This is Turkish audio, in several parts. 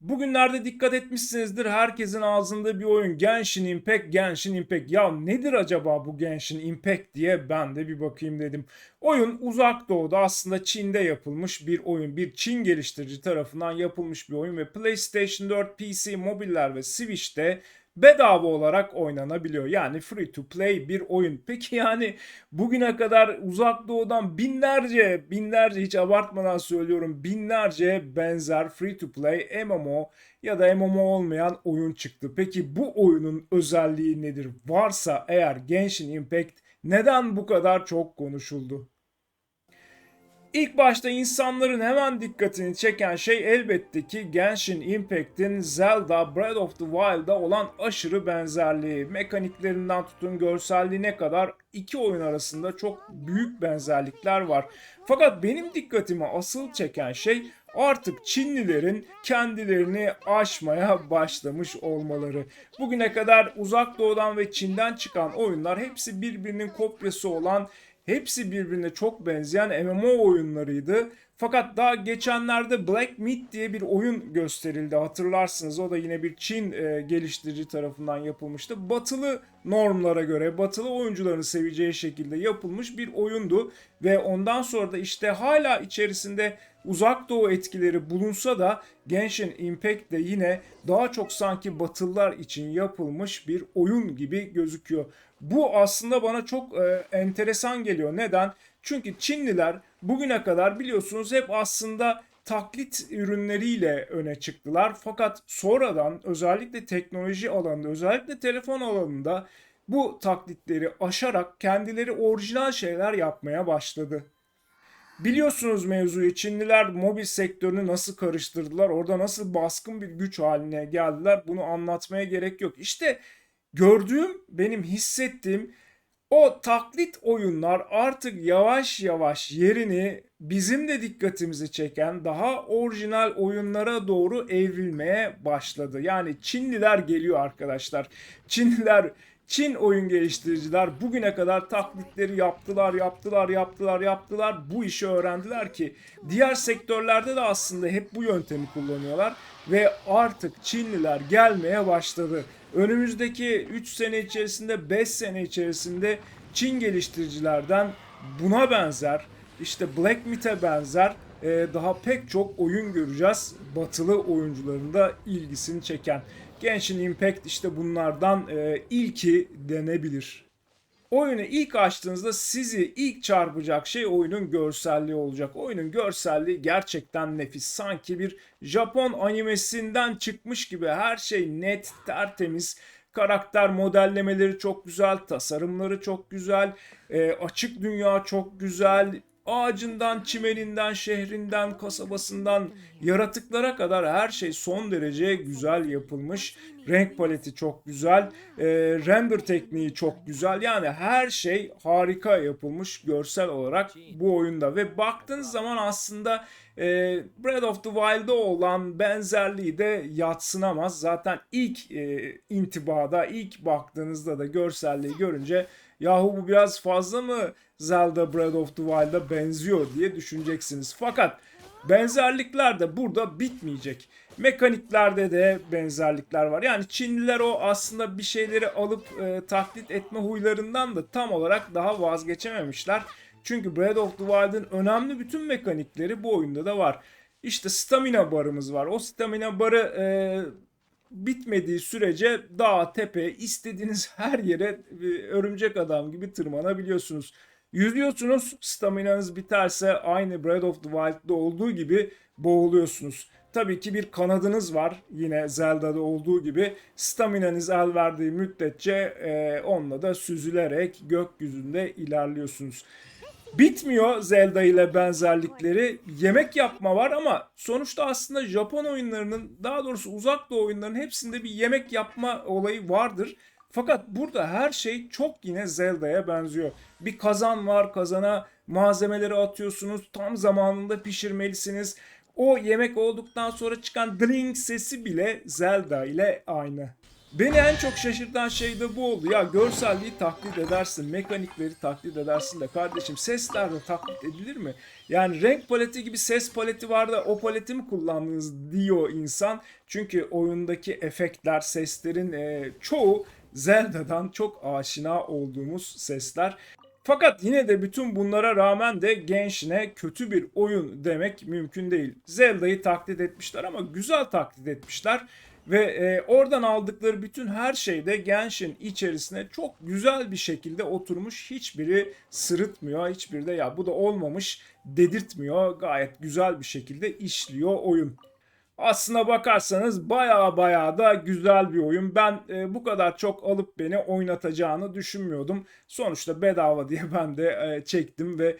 Bugünlerde dikkat etmişsinizdir herkesin ağzında bir oyun Genshin Impact, Genshin Impact. Ya nedir acaba bu Genshin Impact diye ben de bir bakayım dedim. Oyun uzak doğuda aslında Çin'de yapılmış bir oyun. Bir Çin geliştirici tarafından yapılmış bir oyun ve PlayStation 4, PC, mobiller ve Switch'te bedava olarak oynanabiliyor. Yani free to play bir oyun. Peki yani bugüne kadar uzak doğudan binlerce, binlerce hiç abartmadan söylüyorum binlerce benzer free to play MMO ya da MMO olmayan oyun çıktı. Peki bu oyunun özelliği nedir? Varsa eğer Genshin Impact neden bu kadar çok konuşuldu? İlk başta insanların hemen dikkatini çeken şey elbette ki Genshin Impact'in Zelda Breath of the Wild'a olan aşırı benzerliği. Mekaniklerinden tutun görselliğine kadar iki oyun arasında çok büyük benzerlikler var. Fakat benim dikkatimi asıl çeken şey artık Çinlilerin kendilerini aşmaya başlamış olmaları. Bugüne kadar uzak doğudan ve Çin'den çıkan oyunlar hepsi birbirinin kopyası olan Hepsi birbirine çok benzeyen MMO oyunlarıydı. Fakat daha geçenlerde Black Myth diye bir oyun gösterildi hatırlarsınız. O da yine bir Çin e, geliştirici tarafından yapılmıştı. Batılı normlara göre, batılı oyuncuların seveceği şekilde yapılmış bir oyundu. Ve ondan sonra da işte hala içerisinde uzak doğu etkileri bulunsa da Genshin Impact de yine daha çok sanki batılılar için yapılmış bir oyun gibi gözüküyor. Bu aslında bana çok e, enteresan geliyor. Neden? Çünkü Çinliler bugüne kadar biliyorsunuz hep aslında taklit ürünleriyle öne çıktılar. Fakat sonradan özellikle teknoloji alanında, özellikle telefon alanında bu taklitleri aşarak kendileri orijinal şeyler yapmaya başladı. Biliyorsunuz mevzuyu Çinliler mobil sektörünü nasıl karıştırdılar, orada nasıl baskın bir güç haline geldiler bunu anlatmaya gerek yok. İşte gördüğüm, benim hissettiğim o taklit oyunlar artık yavaş yavaş yerini bizim de dikkatimizi çeken daha orijinal oyunlara doğru evrilmeye başladı. Yani Çinliler geliyor arkadaşlar. Çinliler Çin oyun geliştiriciler bugüne kadar taklitleri yaptılar, yaptılar, yaptılar, yaptılar. Bu işi öğrendiler ki diğer sektörlerde de aslında hep bu yöntemi kullanıyorlar ve artık Çinliler gelmeye başladı. Önümüzdeki 3 sene içerisinde, 5 sene içerisinde Çin geliştiricilerden buna benzer, işte Black Myth'e benzer e, daha pek çok oyun göreceğiz. Batılı oyuncuların da ilgisini çeken. Genshin Impact işte bunlardan e, ilki denebilir. Oyunu ilk açtığınızda sizi ilk çarpacak şey oyunun görselliği olacak. Oyunun görselliği gerçekten nefis. Sanki bir Japon animesinden çıkmış gibi her şey net, tertemiz. Karakter modellemeleri çok güzel, tasarımları çok güzel, e, açık dünya çok güzel, ağacından, çimeninden, şehrinden, kasabasından, yaratıklara kadar her şey son derece güzel yapılmış. Renk paleti çok güzel, e, render tekniği çok güzel. Yani her şey harika yapılmış görsel olarak bu oyunda. Ve baktığınız zaman aslında e, Breath of the Wild'da olan benzerliği de yatsınamaz. Zaten ilk e, intibada, ilk baktığınızda da görselliği görünce yahu bu biraz fazla mı Zelda Breath of the Wild'a benziyor diye düşüneceksiniz. Fakat benzerlikler de burada bitmeyecek. Mekaniklerde de benzerlikler var. Yani Çinliler o aslında bir şeyleri alıp e, taklit etme huylarından da tam olarak daha vazgeçememişler. Çünkü Breath of the Wild'ın önemli bütün mekanikleri bu oyunda da var. İşte stamina barımız var. O stamina barı e, bitmediği sürece dağ, tepe, istediğiniz her yere e, örümcek adam gibi tırmanabiliyorsunuz. Yüzüyorsunuz, staminanız biterse aynı Breath of the Wild'da olduğu gibi boğuluyorsunuz. Tabii ki bir kanadınız var yine Zelda'da olduğu gibi. Staminanız el verdiği müddetçe e, onunla da süzülerek gökyüzünde ilerliyorsunuz. Bitmiyor Zelda ile benzerlikleri. Yemek yapma var ama sonuçta aslında Japon oyunlarının daha doğrusu uzak doğu oyunlarının hepsinde bir yemek yapma olayı vardır. Fakat burada her şey çok yine Zelda'ya benziyor. Bir kazan var, kazana malzemeleri atıyorsunuz, tam zamanında pişirmelisiniz. O yemek olduktan sonra çıkan dring sesi bile Zelda ile aynı. Beni en çok şaşırtan şey de bu oldu. Ya görselliği taklit edersin, mekanikleri taklit edersin de kardeşim sesler de taklit edilir mi? Yani renk paleti gibi ses paleti var da o paleti mi kullandınız diyor insan. Çünkü oyundaki efektler, seslerin e, çoğu Zelda'dan çok aşina olduğumuz sesler. Fakat yine de bütün bunlara rağmen de Genshin'e kötü bir oyun demek mümkün değil. Zelda'yı taklit etmişler ama güzel taklit etmişler. Ve e, oradan aldıkları bütün her şey de Genshin içerisine çok güzel bir şekilde oturmuş. Hiçbiri sırıtmıyor, hiçbiri de ya bu da olmamış dedirtmiyor. Gayet güzel bir şekilde işliyor oyun. Aslına bakarsanız baya baya da güzel bir oyun. Ben e, bu kadar çok alıp beni oynatacağını düşünmüyordum. Sonuçta bedava diye ben de e, çektim ve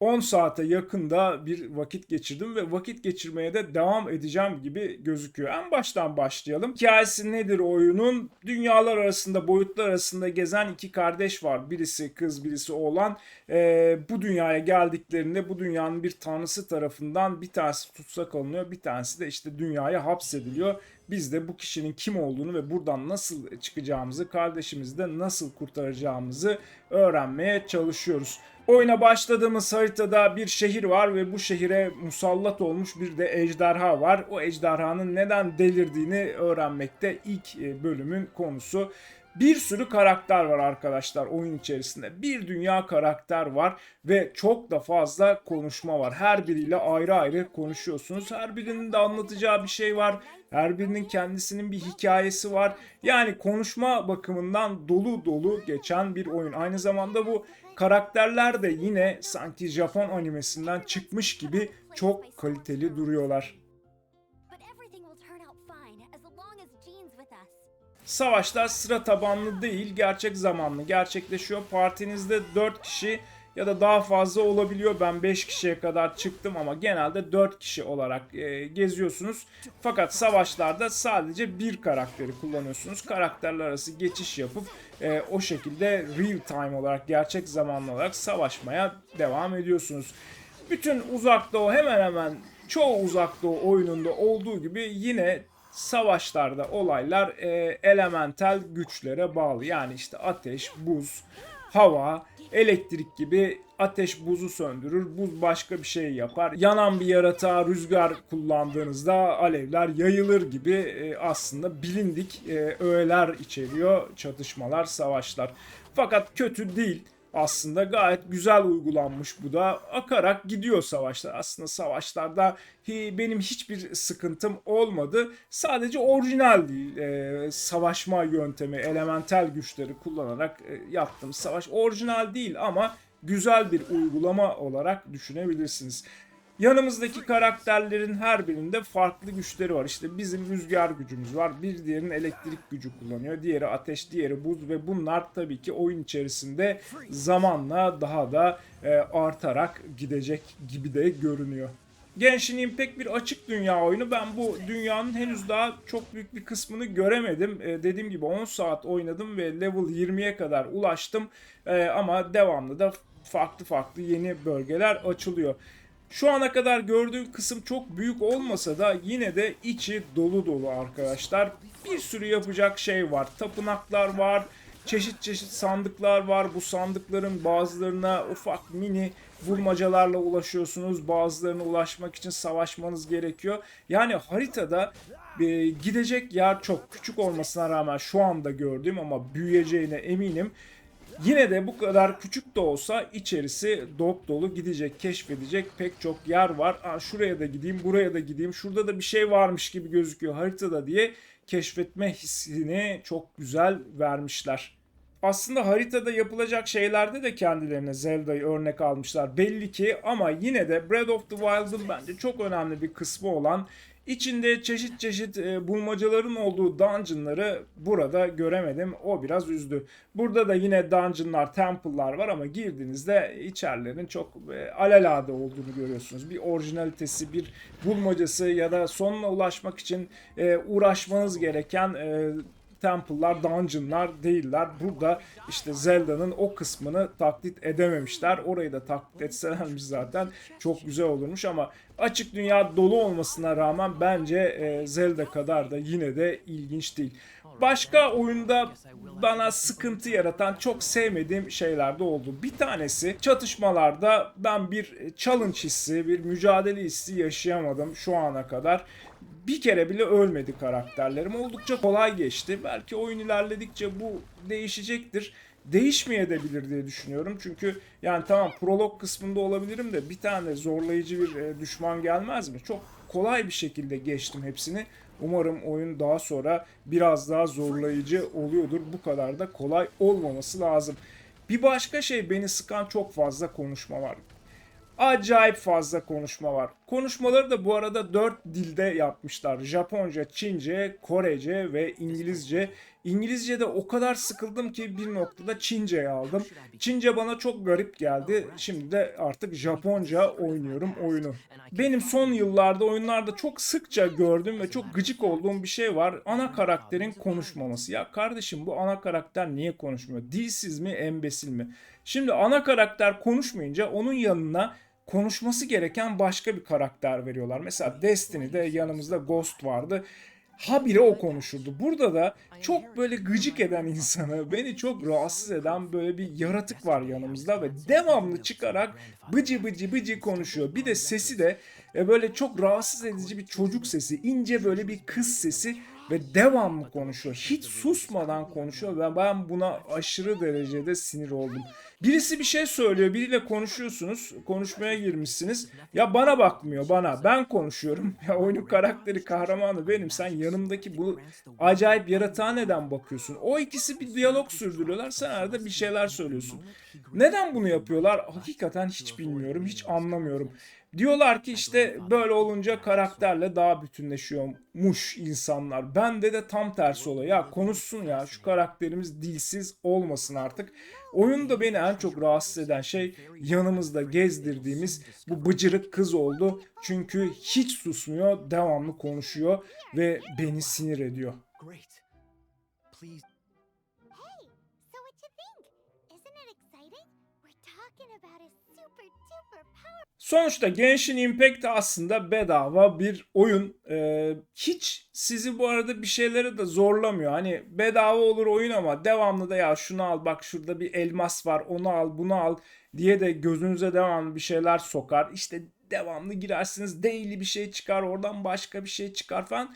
10 saate yakında bir vakit geçirdim ve vakit geçirmeye de devam edeceğim gibi gözüküyor. En baştan başlayalım. Hikayesi nedir oyunun? Dünyalar arasında, boyutlar arasında gezen iki kardeş var. Birisi kız, birisi oğlan. Ee, bu dünyaya geldiklerinde bu dünyanın bir tanrısı tarafından bir tanesi tutsak alınıyor, bir tanesi de işte dünyaya hapsediliyor. Biz de bu kişinin kim olduğunu ve buradan nasıl çıkacağımızı, kardeşimizi de nasıl kurtaracağımızı öğrenmeye çalışıyoruz. Oyuna başladığımız haritada bir şehir var ve bu şehire musallat olmuş bir de ejderha var. O ejderhanın neden delirdiğini öğrenmekte ilk e, bölümün konusu. Bir sürü karakter var arkadaşlar oyun içerisinde. Bir dünya karakter var ve çok da fazla konuşma var. Her biriyle ayrı ayrı konuşuyorsunuz. Her birinin de anlatacağı bir şey var. Her birinin kendisinin bir hikayesi var. Yani konuşma bakımından dolu dolu geçen bir oyun. Aynı zamanda bu karakterler de yine sanki Japon animesinden çıkmış gibi çok kaliteli duruyorlar. Savaşlar sıra tabanlı değil, gerçek zamanlı gerçekleşiyor. Partinizde 4 kişi ya da daha fazla olabiliyor. Ben 5 kişiye kadar çıktım ama genelde 4 kişi olarak e, geziyorsunuz. Fakat savaşlarda sadece bir karakteri kullanıyorsunuz. Karakterler arası geçiş yapıp e, o şekilde real time olarak, gerçek zamanlı olarak savaşmaya devam ediyorsunuz. Bütün uzak doğu hemen hemen çoğu uzak doğu oyununda olduğu gibi yine savaşlarda olaylar e, elemental güçlere bağlı. Yani işte ateş, buz, hava, elektrik gibi ateş buzu söndürür, buz başka bir şey yapar. Yanan bir yaratığa rüzgar kullandığınızda alevler yayılır gibi e, aslında bilindik e, öğeler içeriyor çatışmalar, savaşlar. Fakat kötü değil aslında gayet güzel uygulanmış bu da. Akarak gidiyor savaşlar. Aslında savaşlarda benim hiçbir sıkıntım olmadı. Sadece orijinal. Ee, savaşma yöntemi, elementel güçleri kullanarak e, yaptığım savaş orijinal değil ama güzel bir uygulama olarak düşünebilirsiniz. Yanımızdaki karakterlerin her birinde farklı güçleri var. İşte bizim rüzgar gücümüz var. Bir diğerinin elektrik gücü kullanıyor. Diğeri ateş, diğeri buz ve bunlar tabii ki oyun içerisinde zamanla daha da e, artarak gidecek gibi de görünüyor. Genshin Impact bir açık dünya oyunu. Ben bu dünyanın henüz daha çok büyük bir kısmını göremedim. E, dediğim gibi 10 saat oynadım ve level 20'ye kadar ulaştım. E, ama devamlı da farklı farklı yeni bölgeler açılıyor. Şu ana kadar gördüğüm kısım çok büyük olmasa da yine de içi dolu dolu arkadaşlar. Bir sürü yapacak şey var. Tapınaklar var. Çeşit çeşit sandıklar var. Bu sandıkların bazılarına ufak mini bulmacalarla ulaşıyorsunuz. Bazılarına ulaşmak için savaşmanız gerekiyor. Yani haritada e, gidecek yer çok küçük olmasına rağmen şu anda gördüğüm ama büyüyeceğine eminim. Yine de bu kadar küçük de olsa içerisi dop dolu gidecek, keşfedecek pek çok yer var. Aa, şuraya da gideyim, buraya da gideyim, şurada da bir şey varmış gibi gözüküyor haritada diye keşfetme hissini çok güzel vermişler. Aslında haritada yapılacak şeylerde de kendilerine Zelda'yı örnek almışlar belli ki ama yine de Breath of the Wild'ın bence çok önemli bir kısmı olan İçinde çeşit çeşit e, bulmacaların olduğu dungeonları burada göremedim. O biraz üzdü. Burada da yine dungeonlar, temple'lar var ama girdiğinizde içerilerin çok e, alelade olduğunu görüyorsunuz. Bir orijinalitesi, bir bulmacası ya da sonuna ulaşmak için e, uğraşmanız gereken e, temple'lar, dungeon'lar değiller. Burada işte Zelda'nın o kısmını taklit edememişler. Orayı da taklit etselermiş zaten çok güzel olurmuş ama açık dünya dolu olmasına rağmen bence e, Zelda kadar da yine de ilginç değil. Başka oyunda bana sıkıntı yaratan çok sevmediğim şeyler de oldu. Bir tanesi çatışmalarda ben bir challenge hissi, bir mücadele hissi yaşayamadım şu ana kadar. Bir kere bile ölmedi karakterlerim. Oldukça kolay geçti. Belki oyun ilerledikçe bu değişecektir. Değişmeyebilir diye düşünüyorum. Çünkü yani tamam prolog kısmında olabilirim de bir tane zorlayıcı bir e, düşman gelmez mi? Çok kolay bir şekilde geçtim hepsini. Umarım oyun daha sonra biraz daha zorlayıcı oluyordur. Bu kadar da kolay olmaması lazım. Bir başka şey beni sıkan çok fazla konuşma var. Acayip fazla konuşma var. Konuşmaları da bu arada 4 dilde yapmışlar. Japonca, Çince, Korece ve İngilizce. İngilizce'de o kadar sıkıldım ki bir noktada Çince'yi aldım. Çince bana çok garip geldi. Şimdi de artık Japonca oynuyorum oyunu. Benim son yıllarda oyunlarda çok sıkça gördüğüm ve çok gıcık olduğum bir şey var. Ana karakterin konuşmaması. Ya kardeşim bu ana karakter niye konuşmuyor? Dilsiz mi, embesil mi? Şimdi ana karakter konuşmayınca onun yanına konuşması gereken başka bir karakter veriyorlar. Mesela Destiny'de yanımızda Ghost vardı. Habire o konuşurdu. Burada da çok böyle gıcık eden insanı, beni çok rahatsız eden böyle bir yaratık var yanımızda ve devamlı çıkarak bıcı bıcı bıcı konuşuyor. Bir de sesi de e, böyle çok rahatsız edici bir çocuk sesi, ince böyle bir kız sesi ve devamlı konuşuyor. Hiç susmadan konuşuyor ve ben buna aşırı derecede sinir oldum. Birisi bir şey söylüyor, biriyle konuşuyorsunuz, konuşmaya girmişsiniz. Ya bana bakmıyor, bana. Ben konuşuyorum. Ya oyunun karakteri, kahramanı benim. Sen yanımdaki bu acayip yaratığa neden bakıyorsun? O ikisi bir diyalog sürdürüyorlar. Sen arada bir şeyler söylüyorsun. Neden bunu yapıyorlar? Hakikaten hiç bilmiyorum, hiç anlamıyorum. Diyorlar ki işte böyle olunca karakterle daha bütünleşiyormuş insanlar. Bende de tam tersi oluyor. Ya konuşsun ya şu karakterimiz dilsiz olmasın artık. Oyunda beni en çok rahatsız eden şey yanımızda gezdirdiğimiz bu bıcırık kız oldu. Çünkü hiç susmuyor, devamlı konuşuyor ve beni sinir ediyor. Please Sonuçta Genshin Impact aslında bedava bir oyun. Ee, hiç sizi bu arada bir şeylere de zorlamıyor. Hani bedava olur oyun ama devamlı da ya şunu al bak şurada bir elmas var onu al bunu al diye de gözünüze devamlı bir şeyler sokar. İşte devamlı girersiniz daily bir şey çıkar oradan başka bir şey çıkar falan.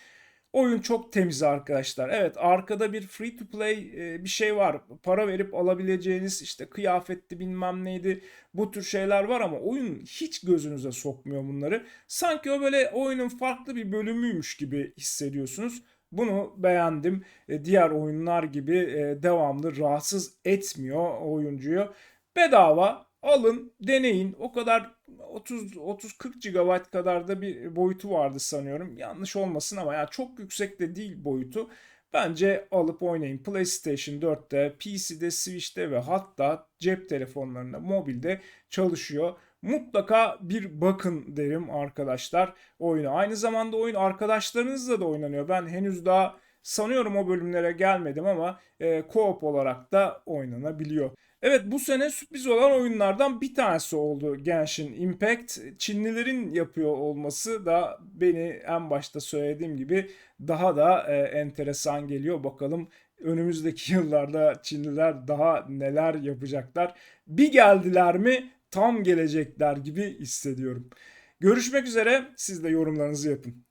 Oyun çok temiz arkadaşlar. Evet arkada bir free to play e, bir şey var. Para verip alabileceğiniz işte kıyafetti bilmem neydi bu tür şeyler var ama oyun hiç gözünüze sokmuyor bunları. Sanki o böyle oyunun farklı bir bölümüymüş gibi hissediyorsunuz. Bunu beğendim. E, Diğer oyunlar gibi e, devamlı rahatsız etmiyor oyuncuyu. Bedava alın, deneyin. O kadar 30 30 40 GB kadar da bir boyutu vardı sanıyorum. Yanlış olmasın ama ya çok yüksek de değil boyutu. Bence alıp oynayın. PlayStation 4'te, PC'de, Switch'te ve hatta cep telefonlarında, mobilde çalışıyor. Mutlaka bir bakın derim arkadaşlar oyuna. Aynı zamanda oyun arkadaşlarınızla da oynanıyor. Ben henüz daha sanıyorum o bölümlere gelmedim ama e, co-op olarak da oynanabiliyor. Evet bu sene sürpriz olan oyunlardan bir tanesi oldu Genshin Impact. Çinlilerin yapıyor olması da beni en başta söylediğim gibi daha da e, enteresan geliyor. Bakalım önümüzdeki yıllarda Çinliler daha neler yapacaklar. Bir geldiler mi tam gelecekler gibi hissediyorum. Görüşmek üzere. Siz de yorumlarınızı yapın.